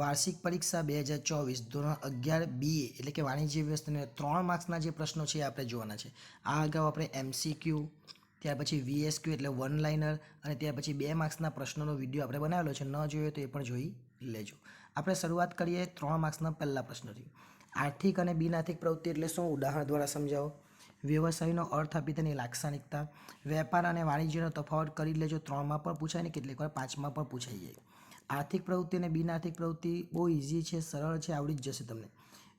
વાર્ષિક પરીક્ષા બે હજાર ચોવીસ ધોરણ અગિયાર બીએ એટલે કે વાણિજ્ય વ્યવસ્થાને ત્રણ માર્ક્સના જે પ્રશ્નો છે એ આપણે જોવાના છે. આ અગાઉ આપણે એમસીક્યુ ત્યાર પછી વીએસક્યુ એટલે વન લાઇનર અને ત્યાર પછી બે માર્ક્સના પ્રશ્નોનો વીડિયો આપણે બનાવેલો છે. ન જોયો તો એ પણ જોઈ લેજો. આપણે શરૂઆત કરીએ ત્રણ માર્ક્સના પહેલા પ્રશ્નથી. આર્થિક અને બિનઆર્થિક પ્રવૃત્તિ એટલે શું? ઉદાહરણ દ્વારા સમજાવો. વ્યવસાયનો અર્થ આપી તેની લાક્ષણિકતા. વેપાર અને વાણિજ્યનો તફાવત કરી લેજો. ત્રણમાં પણ પૂછાય ને કેટલીક વાર પાંચમાં પણ પૂછાઈ જાય. આર્થિક પ્રવૃત્તિ અને બિનઆર્થિક પ્રવૃત્તિ બહુ ઇઝી છે, સરળ છે, આવડી જ જશે તમને.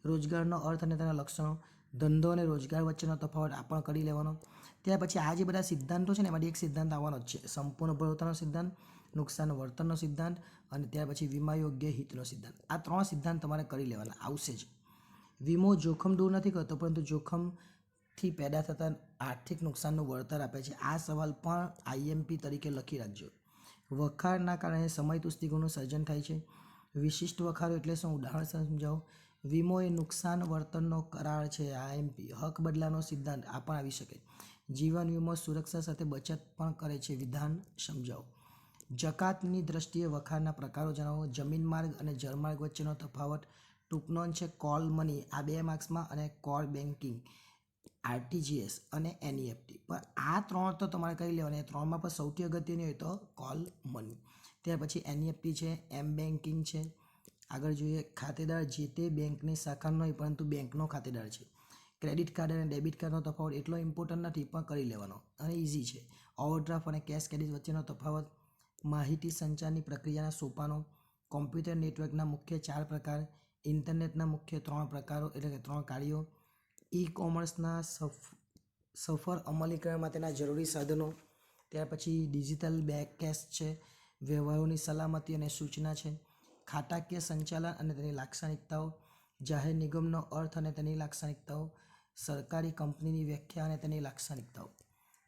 રોજગારનો અર્થ અને તેના લક્ષણો, ધંધો અને રોજગાર વચ્ચેનો તફાવત આ પણ કરી લેવાનો. ત્યાર પછી આ જે બધા સિદ્ધાંતો છે ને, એમાંથી એક સિદ્ધાંત આવવાનો જ છે. સંપૂર્ણ ભરોતાનો સિદ્ધાંત, નુકસાન વર્તનનો સિદ્ધાંત અને ત્યાર પછી વીમા યોગ્ય હિતનો સિદ્ધાંત. આ ત્રણ સિદ્ધાંત તમારે કરી લેવાના, આવશે જ. વીમો જોખમ દૂર નથી કરતો, પરંતુ જોખમથી પેદા થતા આર્થિક નુકસાનનું વળતર આપે છે. આ સવાલ પણ આઈએમપી તરીકે લખી રાખજો. વખારના કારણે સમય તુસ્તિકોનું સર્જન થાય છે. વિશિષ્ટ વખારો એટલે શું? ઉદાહરણ સમજાવો. વીમો એ નુકસાન વર્તનનો કરાર છે. આઈએમપી, હક બદલાનો સિદ્ધાંત, આ પણ આવી શકે. જીવન વીમો સુરક્ષા સાથે બચત પણ કરે છે. વિધાન સમજાવો. જકાતની દ્રષ્ટિએ વખારના પ્રકારો જણાવો. જમીન માર્ગ અને જળમાર્ગ વચ્ચેનો તફાવત ટૂંકનો છે. કોલ મની, આ બે માર્ક્સમાં, અને કોલ બેન્કિંગ આરટીજીએસ અને એનઈએફટી. પણ આ ત્રણ તો તમારે કરી લેવાની. ત્રણમાં પણ સૌથી અગત્યની હોય તો કોલ મની. ત્યાર પછી એનઈએફટી છે, એમ બેન્કિંગ છે. આગળ જોઈએ ખાતેદાર જે તે બેંકની શાખાનો નહીં, પરંતુ બેંકનો ખાતેદાર છે. ક્રેડિટ કાર્ડ અને ડેબિટ કાર્ડનો તફાવત એટલો ઇમ્પોર્ટન્ટ નથી, પણ કરી લેવાનો. અને ઇઝી છે. ઓવરડ્રાફ્ટ અને કેશ ક્રેડિટ વચ્ચેનો તફાવત, માહિતી સંચારની પ્રક્રિયાના સોપાનો, કોમ્પ્યુટર નેટવર્કના મુખ્ય ચાર પ્રકાર, ઇન્ટરનેટના મુખ્ય ત્રણ પ્રકારો એટલે કે ત્રણ કાર્યો ઈ કોમર્સના સફ સફળ અમલીકરણ માટેના જરૂરી સાધનો. ત્યાર પછી ડિજિટલ બેક કેશ છે, વ્યવહારોની સલામતી અને સૂચના છે, ખાતાકીય સંચાલન અને તેની લાક્ષણિકતાઓ, જાહેર નિગમનો અર્થ અને તેની લાક્ષણિકતાઓ, સરકારી કંપનીની વ્યાખ્યા અને તેની લાક્ષણિકતાઓ.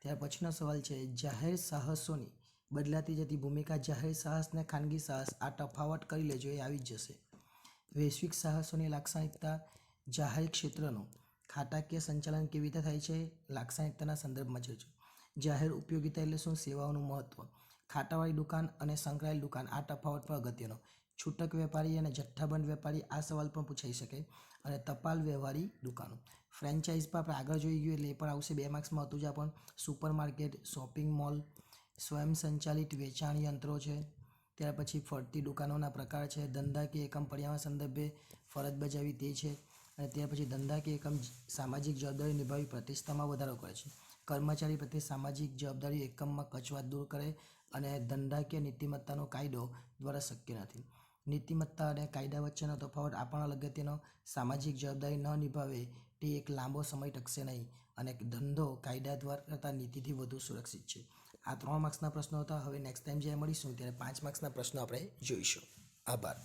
ત્યાર પછીનો સવાલ છે, જાહેર સાહસોની બદલાતી જતી ભૂમિકા જાહેર સાહસ અને ખાનગી સાહસ, આ તફાવત કરી લેજો, એ આવી જ જશે. વૈશ્વિક સાહસોની લાક્ષણિકતા જાહેર ક્ષેત્રનો ખાતાકીય સંચાલન કેવી રીતે થાય છે? લાક્ષણિકતાના સંદર્ભમાં જોજો. જાહેર ઉપયોગિતા એટલે શું? સેવાઓનું મહત્વ. ખાતાવાળી દુકાન અને સંકળાયેલ દુકાન, આ તફાવત પણ અગત્યનો. છૂટક વેપારી અને જથ્થાબંધ વેપારી આ સવાલ પણ પૂછાઈ શકે અને ટપાલ વ્યવહારી દુકાનો. ફ્રેન્ચાઇઝ પર આપણે આગળ જોઈ ગયું એટલે એ પણ આવશે બે માર્ક્સમાં હતું જ પણ. સુપર શોપિંગ મોલ સ્વયં સંચાલિત વેચાણ યંત્રો છે. ત્યાર પછી ફરતી દુકાનોના પ્રકાર છે. ધંધાકીય એકમ પર્યાવરણ સંદર્ભે ફરજ બજાવી તે છે. અને ત્યાર પછી ધંધાકીય એકમ સામાજિક જવાબદારી નિભાવી પ્રતિષ્ઠામાં વધારો કરે છે. કર્મચારી પ્રત્યે સામાજિક જવાબદારી એકમમાં કચવાટ દૂર કરે અને ધંધાકીય નીતિમત્તાનો કાયદો દ્વારા શક્ય નથી. નીતિમત્તા અને કાયદા વચ્ચેનો તફાવત આપણા પણ અગત્યનો. સામાજિક જવાબદારી ન નિભાવે તે એક લાંબો સમય ટકશે નહીં અને ધંધો કાયદા દ્વારા કરતાં નીતિથી વધુ સુરક્ષિત છે. આ ત્રણ માર્ક્સના પ્રશ્નો હતા. હવે નેક્સ્ટ ટાઈમ જ્યારે મળીશું ત્યારે પાંચ માર્ક્સના પ્રશ્નો આપણે જોઈશું. આભાર.